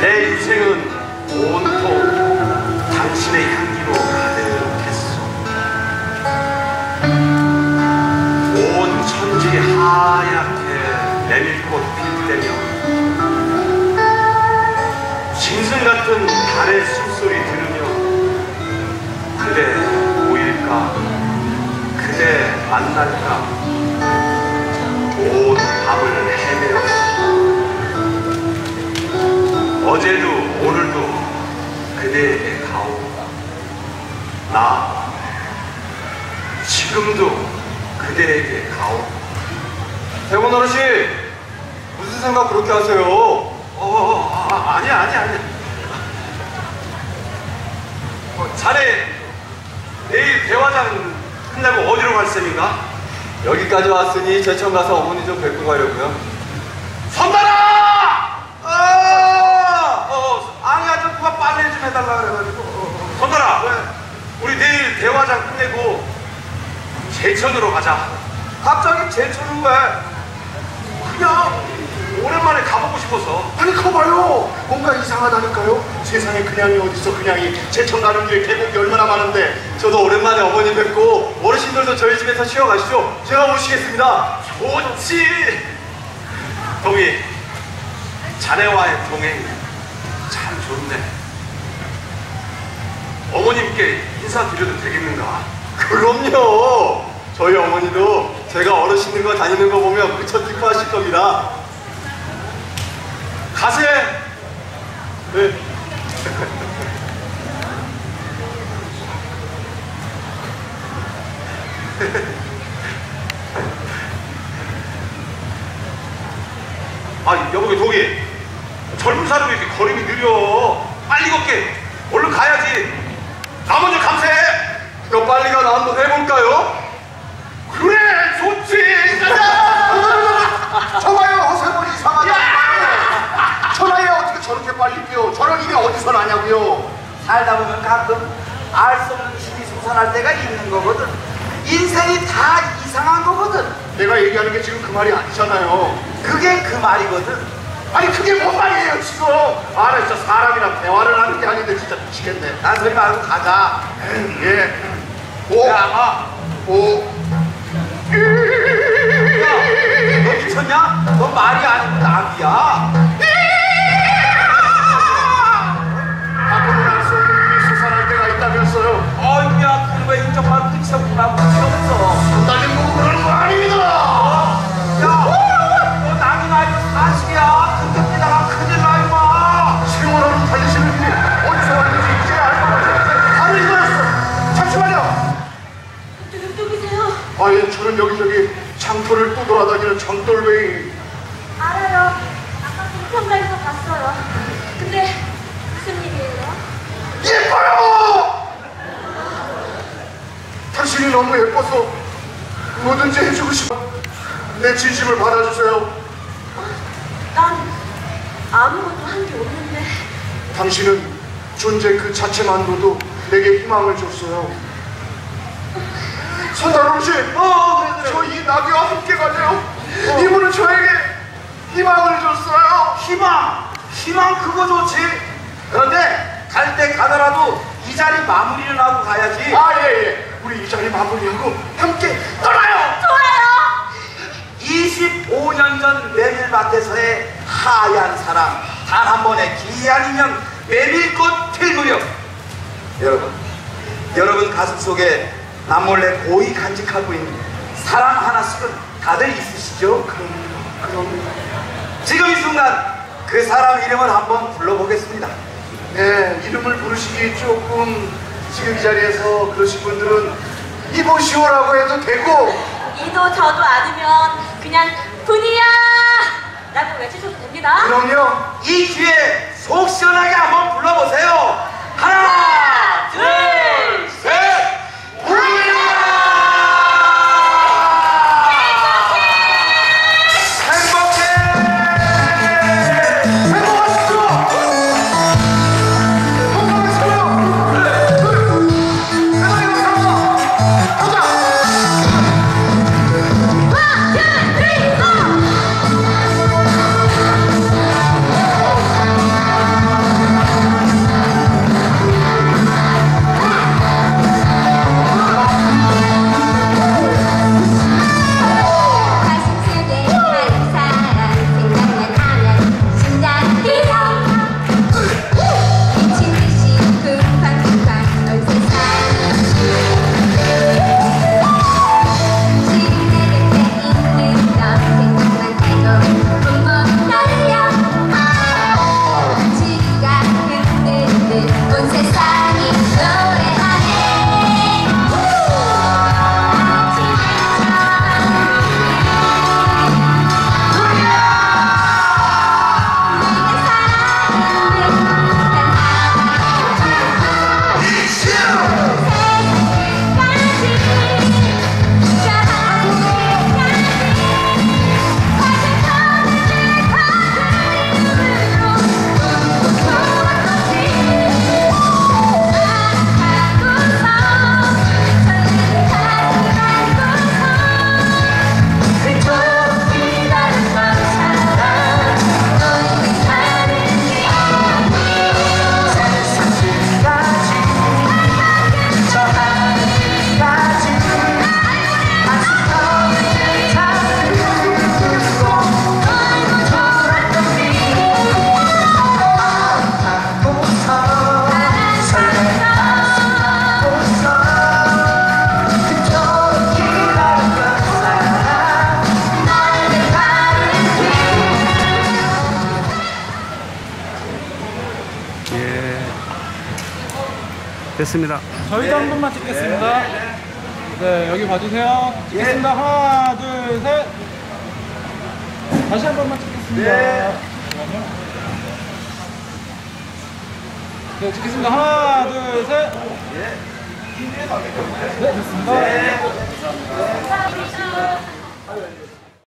내 인생은 온통 당신의 향기로 가득했소. 온 천지 하얗게 내밀꽃 빛대며 짐승 같은 달의 숨소리 들으며 그대 오일까? 그대 만날까? 그대에게 가옵니다. 나 지금도 그대에게 가옵니다. 대본 어르신 무슨 생각 그렇게 하세요? 어, 어, 어 아, 아니 아니야 아니. 어, 자네 내일 대화장 끝나고 어디로 갈 셈인가? 여기까지 왔으니 제천 가서 어머니 좀 뵙고 가려고요. 선발! 좀 해달라 그래가지고. 어, 어. 선달아, 우리 내일 대화장 끝내고 제천으로 가자. 갑자기 제천은 왜? 그냥 오랜만에 가보고 싶어서. 아니 커봐요 뭔가 이상하다니까요 세상에 그냥이 어딨어 그냥이 제천 가는 길에 계곡이 얼마나 많은데 저도 오랜만에 어머니 뵙고 어르신들도 저희 집에서 쉬어 가시죠. 제가 모시겠습니다. 좋지. 동희, 자네와의 동행 참 좋네. 어머님께 인사드려도 되겠는가? 그럼요. 저희 어머니도 제가 어르신들과 다니는 거 보면 미쳐 기뻐하실 겁니다. 가세. 네. 아, 여보게 동희. 젊은 사람이 이렇게 걸음이 느려. 빨리 걷게. 얼른 가야지. 그럼 빨리 가나 한번 해볼까요? 그래, 좋지. 저봐요 이상하다니까요 저 나이에 어떻게 저렇게 빨리 뛰어 저런 일이 어디서 나냐고요 살다 보면 가끔 알 수 없는 힘이 솟아날 때가 있는 거거든. 인생이 다 이상한 거거든. 내가 얘기하는 게 지금 그 말이 아니잖아요 그게 그 말이거든. 아니 그게 뭔 말이에요 지금 아 진짜 사람이랑 대화를 하는 게 아닌데 진짜 미치겠네 난 소리 말고 가자. 예. 오, 야, 아, 오, 너 미쳤냐? 너 말이 아니고. 아무도 알수 없는 일이 솟아날 때가 있다면서요. 어이구야, 그왜 인정만 끝이 없구나. 저는 여기저기 장터를 또 돌아다니는 장돌뱅이. 알아요. 아까 공평가에서 봤어요. 근데 무슨 일이에요? 예뻐요! 당신이 너무 예뻐서 뭐든지 해주고 싶어. 내 진심을 받아주세요. 난 아무것도 한 게 없는데. 당신은 존재 그 자체만으로도 내게 희망을 줬어요. 선다롱 씨, 어, 그래, 그래. 저이 나비와 함께 가세요. 이분은 저에게 희망을 줬어요. 희망, 희망 그거 좋지. 그런데 갈 때 가더라도 이 자리 마무리를 하고 가야지. 아, 예, 예. 우리 이 자리 마무리하고 함께 떠나요. 좋아요. 25년 전 메밀밭에서의 하얀 사랑 단 한 번의 기한이면 메밀꽃 필 무렵 여러분 여러분 가슴 속에 남몰래 고이 간직하고 있는 사랑 하나씩은 다들 있으시죠? 그럼 그럼 지금 이 순간 그 사람 이름을 한번 불러보겠습니다 네, 이름을 부르시기 조금 지금 이 자리에서 그러신 분들은 이보시오라고 해도 되고 이도 저도 아니면 그냥 분이야! 라고 외치셔도 됩니다. 그럼요. 이 기회에 속 시원하게 한번 불러보세요 하나 둘셋 됐습니다. 저희도 한 번만 찍겠습니다. 네, 여기 봐주세요. 찍겠습니다. 하나, 둘, 셋. 다시 한 번만 찍겠습니다. 잠깐만요. 네, 찍겠습니다. 하나, 둘, 셋. 네, 됐습니다. 감사합니다.